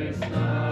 Krishna.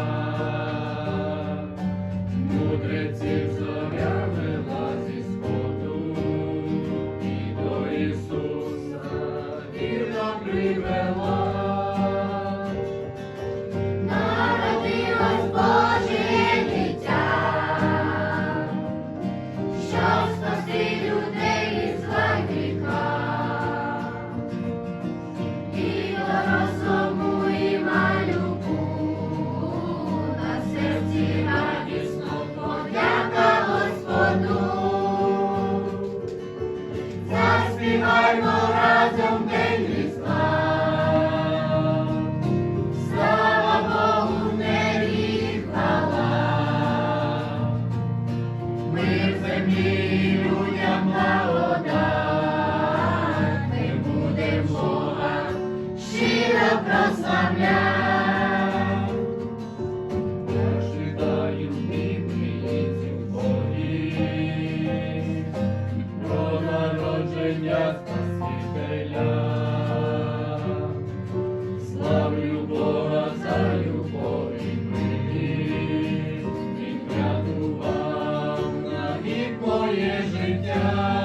славлю Бога за любов і врятував на вік життя.